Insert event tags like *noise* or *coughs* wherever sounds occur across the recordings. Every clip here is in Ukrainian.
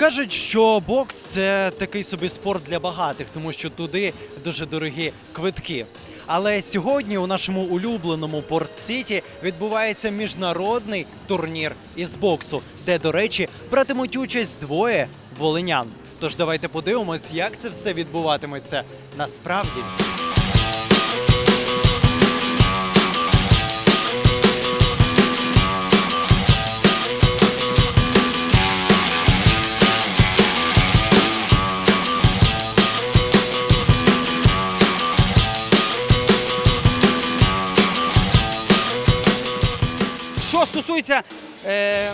Кажуть, що бокс це такий собі спорт для багатих, тому що туди дуже дорогі квитки. Але сьогодні у нашому улюбленому Порт-Сіті відбувається міжнародний турнір із боксу, де, до речі, братимуть участь двоє волинян. Тож давайте подивимось, як це все відбуватиметься насправді. Стосується е,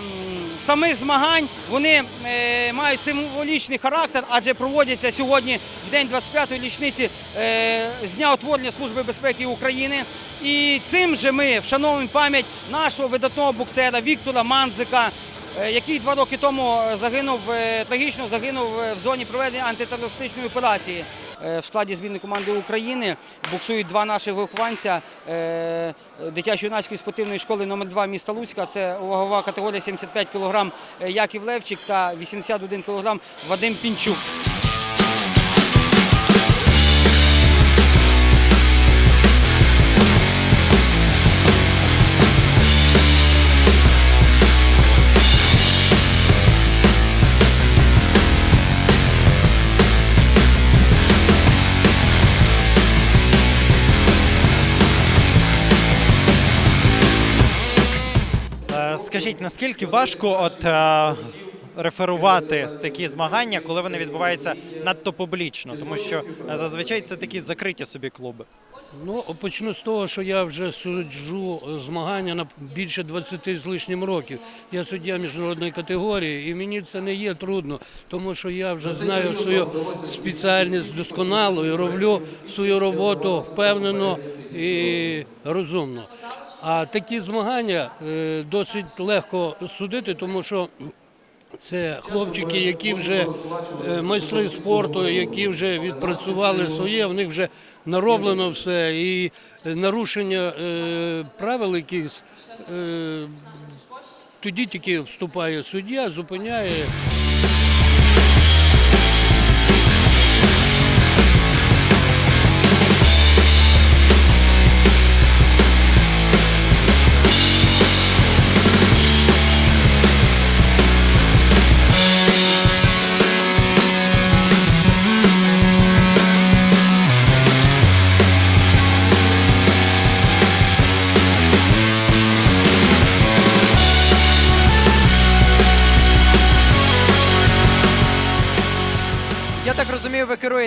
самих змагань, вони е, мають символічний характер, адже проводяться сьогодні в день 25-ї річниці е, з дня утворення Служби безпеки України. І цим же ми вшановуємо пам'ять нашого видатного боксера Віктора Манзика, е, який два роки тому загинув е, трагічно загинув е, в зоні проведення антитерористичної операції. Е, В складі збірної команди України буксують два наших вихованця е, дитячо-юнацької спортивної школи номер 2 міста Луцька. Це вагова категорія 75 кг Яків Левчик та 81 кг Вадим Пінчук. Скажіть, наскільки важко от е, реферувати такі змагання, коли вони відбуваються надто публічно, тому що е, зазвичай це такі закриті собі клуби. Ну, почну з того, що я вже суджу змагання на більше 20 з лишнім років. Я суддя міжнародної категорії, і мені це не є трудно, тому що я вже знаю свою спеціальність досконало і роблю свою роботу впевнено і розумно. А такі змагання е, досить легко судити, тому що це хлопчики, які вже е, майстри спорту, які вже відпрацювали своє, в них вже нароблено все. І нарушення е, правил якихось тоді тільки вступає суддя, зупиняє.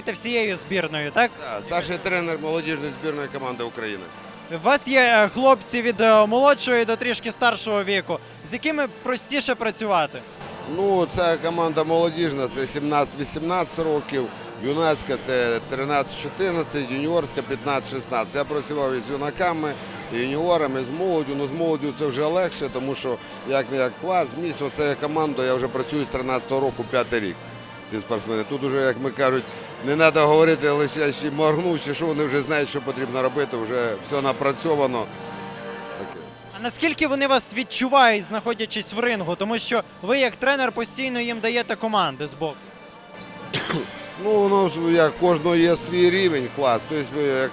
Розумію, всією збірною, так? Да, старший тренер молодіжної збірної команди України. У вас є е, хлопці від е, молодшого до трішки старшого віку, з якими простіше працювати. Ну, це команда молодіжна, це 17-18 років, юнацька це 13-14, юніорська 15-16. Я працював із юнаками, і юніорами, з молоддю. Ну, з молоддю це вже легше, тому що як не як клас, місць, оце команда, я вже працюю з 13-го року, п'ятий рік. Ці спортсмени. Тут вже, як ми кажуть, не треба говорити лише ще моргнув, чи що вони вже знають, що потрібно робити, вже все напрацьовано. Таке. А наскільки вони вас відчувають, знаходячись в рингу? Тому що ви, як тренер, постійно їм даєте команди з боку. *coughs* Ну, ну як кожного є свій рівень, клас. Тобто, як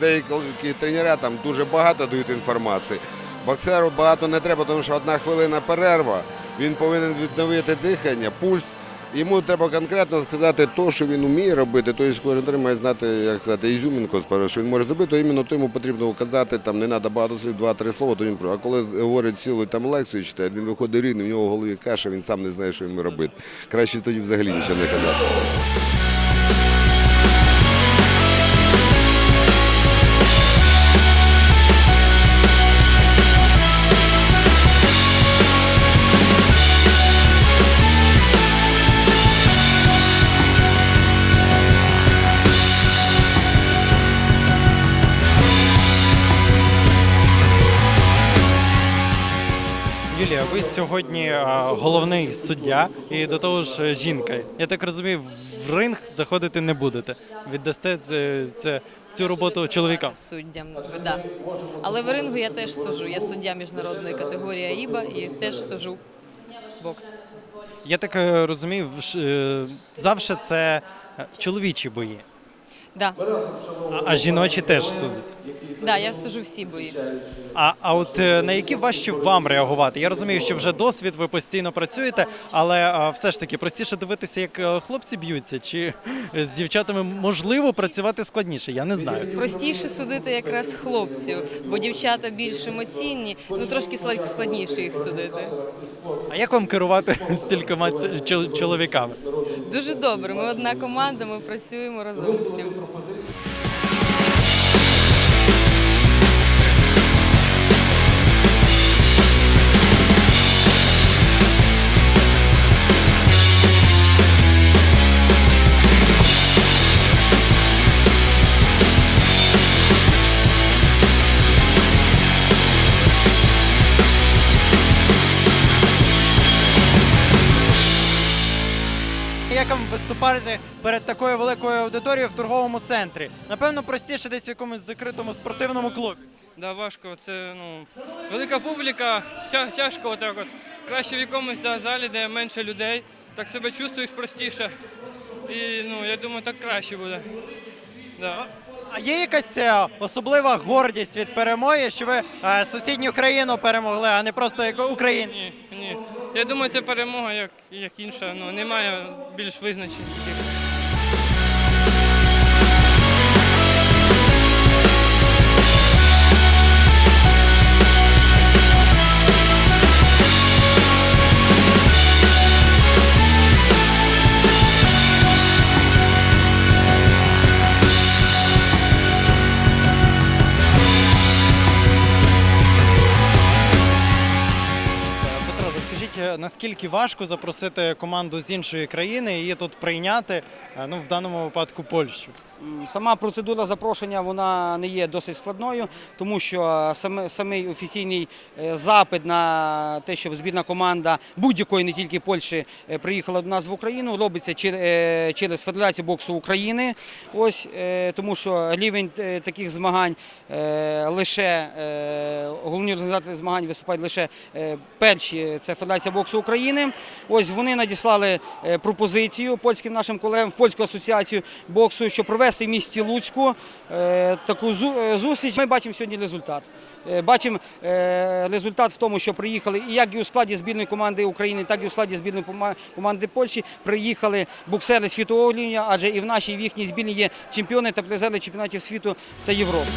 деякі тренера там дуже багато дають інформації. Боксеру багато не треба, тому що одна хвилина перерва, він повинен відновити дихання, пульс. Йому треба конкретно сказати те, що він вміє робити. Тобто кожен тренер має знати, як сказати, ізюмінку, що він може зробити, то іменно то йому потрібно казати, там не треба багато слів, два-три слова, то він про. А коли говорить цілу там лекцію читає, він виходить рівний, в нього в голові каша, він сам не знає, що йому робити. Краще тоді взагалі нічого не казати. Юлія, ви сьогодні головний суддя і до того ж е, жінка. Я так розумію, в ринг заходити не будете. Віддасте це, це цю роботу чоловікам. суддям. Да. Але в рингу я теж сужу. Я суддя міжнародної категорії АІБА і теж сужу бокс. Я так е, розумію, е, завжди це е, чоловічі бої, Да. а, а жіночі теж судять. Да, я сижу всі бої. А, а от е, на які важче вам реагувати? Я розумію, що вже досвід, ви постійно працюєте, але е, все ж таки простіше дивитися, як е, хлопці б'ються, чи з дівчатами можливо працювати складніше. Я не знаю. Простіше судити якраз хлопців, бо дівчата більш емоційні, ну трошки слад- складніше їх судити. А як вам керувати *laughs* стількома ц- чол- чоловіками? Дуже добре. Ми одна команда, ми працюємо разом всі. Як виступати перед такою великою аудиторією в торговому центрі? Напевно, простіше десь в якомусь закритому спортивному клубі. Да, важко. Це ну велика публіка, тя, тяжко отак от. Краще в якомусь да, залі, де менше людей, так себе чувствуєш простіше. І ну, я думаю, так краще буде. Да. А є якась е, особлива гордість від перемоги, що ви е, сусідню країну перемогли, а не просто як українці? Ні, ні. Я думаю, це перемога, як, як інша. Ну, немає більш визначень. Наскільки важко запросити команду з іншої країни і її тут прийняти, е, ну в даному випадку Польщу? Сама процедура запрошення вона не є досить складною, тому що саме самий офіційний е, запит на те, щоб збірна команда будь-якої не тільки Польщі е, приїхала до нас в Україну, робиться е, через Федерацію боксу України. Ось е, тому що рівень е, таких змагань е, лише е, головні організатори змагань виступають лише е, перші. Це Федерація боксу України. Ось вони надіслали е, пропозицію польським нашим колегам в польську асоціацію боксу, що провести в місті Луцьку е, таку е, зустріч. Ми бачимо сьогодні результат. Е, Бачимо результат в тому, що приїхали і як і у складі збірної команди України, так і у складі збірної команди Польщі приїхали буксери світового рівня, адже і в нашій і в їхній збірні є чемпіони та призери чемпіонатів світу та Європи.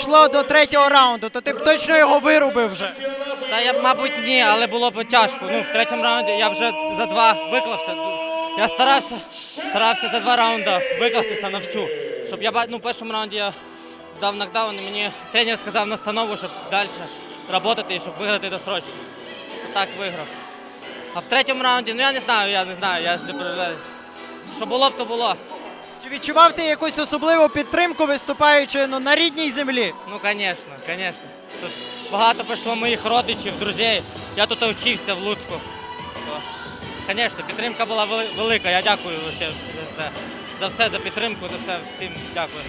Дійшло до третього раунду, то ти б точно його вирубив вже. Та я мабуть, ні, але було б тяжко. Ну, в третьому раунді я вже за два виклався. Я старався, старався за два раунди викластися на всю. Щоб я ну, в першому раунді я дав нокдаун, і мені тренер сказав настанову, щоб далі працювати і щоб виграти досрочно. Так виграв. А в третьому раунді, ну я не знаю, я не знаю, я ж не. Що було б, то було. Чи відчував ти якусь особливу підтримку, виступаючи ну, на рідній землі? Ну, звісно, звісно. Тут багато пішло моїх родичів, друзів. Я тут вчився в Луцьку. Звісно, підтримка була велика. Я дякую все. За все, за підтримку, за все всім дякую.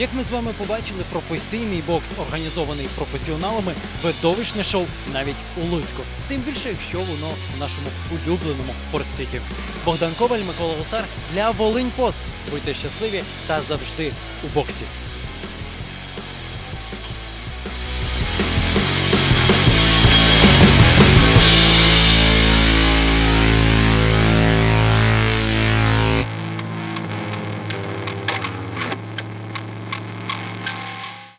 Як ми з вами побачили, професійний бокс, організований професіоналами, видовищне шоу навіть у Луцьку. Тим більше, якщо воно в нашому улюбленому Порт-Сіті. Богдан Коваль, Микола Гусар для Волинь Пост. Будьте щасливі та завжди у боксі.